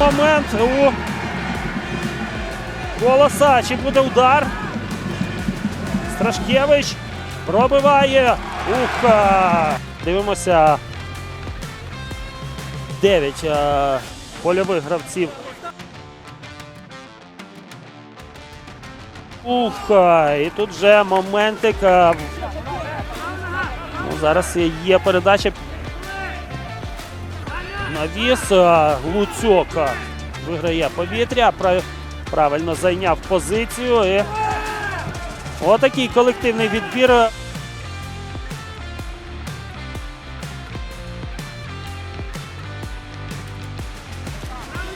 момент у Колоса. Чи буде удар? Страшкевич пробиває. Ух! Дивимося. Дев'ять е, польових гравців. Ух! І тут вже моментик. Ну, зараз є передача. Навіс Луцьок виграє повітря. Правильно зайняв позицію. І отакий колективний відбір.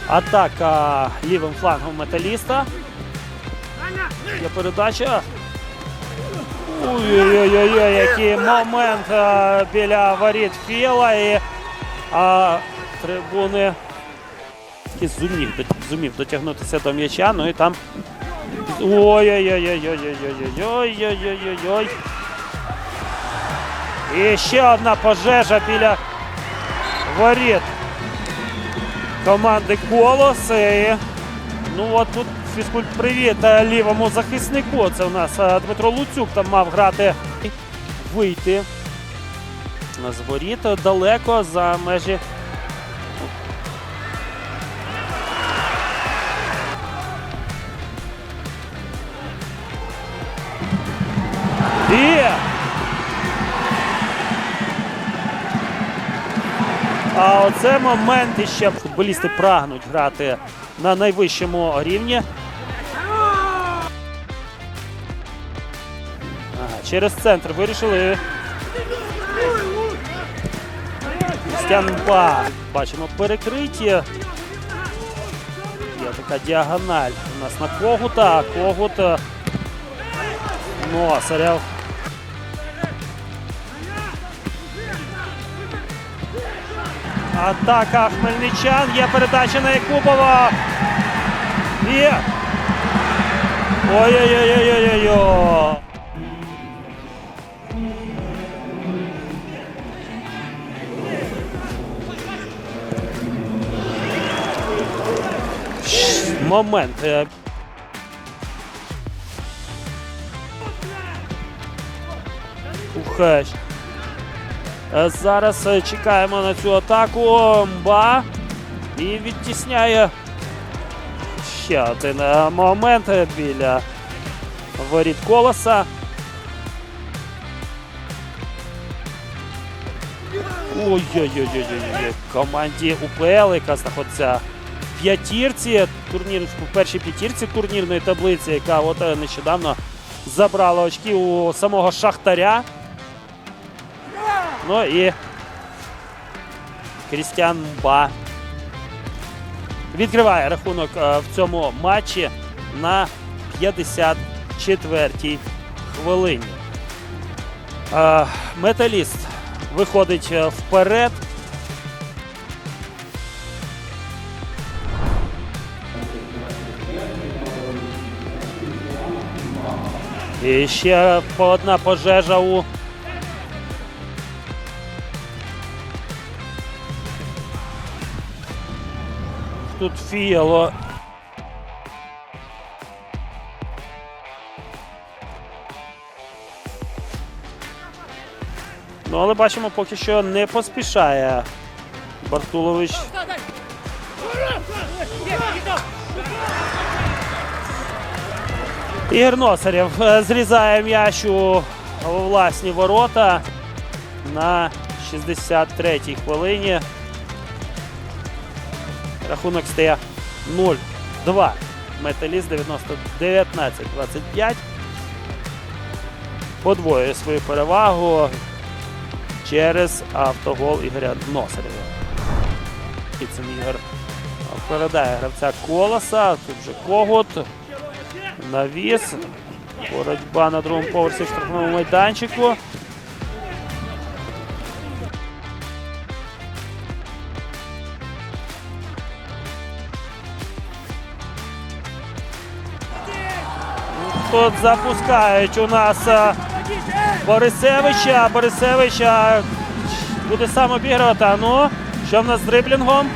Атака лівим флангом металіста. Є передача. Ой-ой-ой, який момент біля воріт Філа і трибуни зумів, зумів дотягнутися до м'яча. Ну і там. Ой-ой-ой-ой-ой-ой-ой-ой-ой-ой-ой. І ще одна пожежа біля воріт команди Колос. І, ну от тут фізкульт привіт лівому захиснику. Це у нас Дмитро Луцюк там мав грати вийти з воріт далеко за межі. А оце момент іще футболісти прагнуть грати на найвищому рівні. Через центр вирішили. Крістіан Ба. Бачимо перекриття. Є така діагональ у нас на Когута. Когут. е, Атака хмельничан. Є передача на Якубова. Є. Ой-ой-ой-ой-ой-ой. Момент. е, Ух, е, Е, Зараз е, чекаємо на цю атаку. Мба. І відтісняє ще один е, момент е, біля воріт колоса. Ой-ой-ой-ой-ой. Команді УПЛ, яка знаходиться в п'ятірці, турнір, в першій п'ятірці турнірної таблиці, яка от е, нещодавно забрала очки у самого Шахтаря. Ну і Крістіан Мба відкриває рахунок е, в цьому матчі на 54-й хвилині. Е, Металіст виходить е, вперед. І ще одна пожежа у тут фіяло. Ну, але бачимо, поки що не поспішає Бартулович. Ігор Носарєв е, зрізає м'яч у власні ворота на 63-й хвилині. Рахунок стає 0-2. Металіст 19-25. Подвоює свою перевагу через автогол Ігоря Носарєва. Кіцин Ігор передає гравця колоса. Тут вже когут. Навіс. Боротьба на другому поверсі в штрафному майданчику. Тут запускають у нас е, Борисевича. Борисевича буде сам обігрувати. Ну, що в нас з дриблінгом?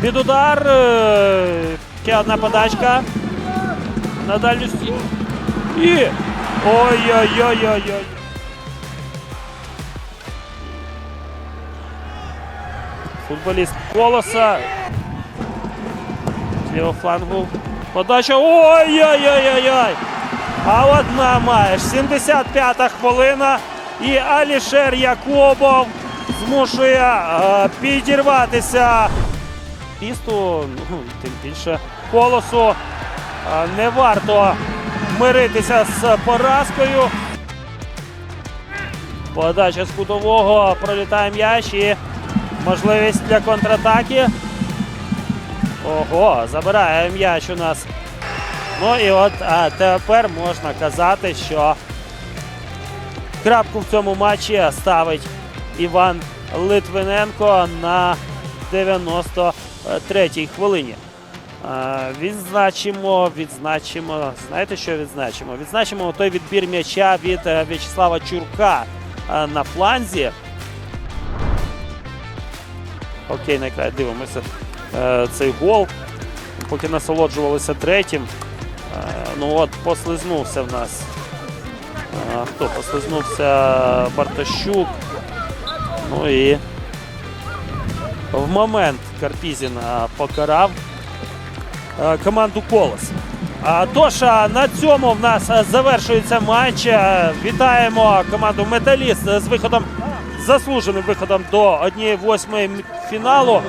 Під удар. е, Ще одна подачка. На дальню стіну. І. Ой-ой-ой-ой-ой. Футболіст колоса. З лівого флангу. Подача. Ой-ой-ой-ой-ой. А одна маєш. 75-та хвилина. І Алішер Якобов змушує е, підірватися. Пісту, ну, тим більше колосу. Е, не варто миритися з поразкою. Подача з кутового пролітає м'яч і можливість для контратаки. Ого, забирає м'яч у нас. Ну і от а тепер можна казати, що крапку в цьому матчі ставить Іван Литвиненко на 93-й хвилині. Відзначимо, відзначимо. Знаєте, що відзначимо? Відзначимо той відбір м'яча від е, В'ячеслава Чурка е, на фланзі. Окей, на екрані дивимося е, цей гол. Поки насолоджувалися третім. Е, ну от, послизнувся в нас. Е, хто послизнувся? Бартощук. Ну і в момент Карпізін покарав е, команду Колос. Тож на цьому в нас завершується матч. Вітаємо команду Металіст з виходом, заслуженим виходом до 1-8 фіналу.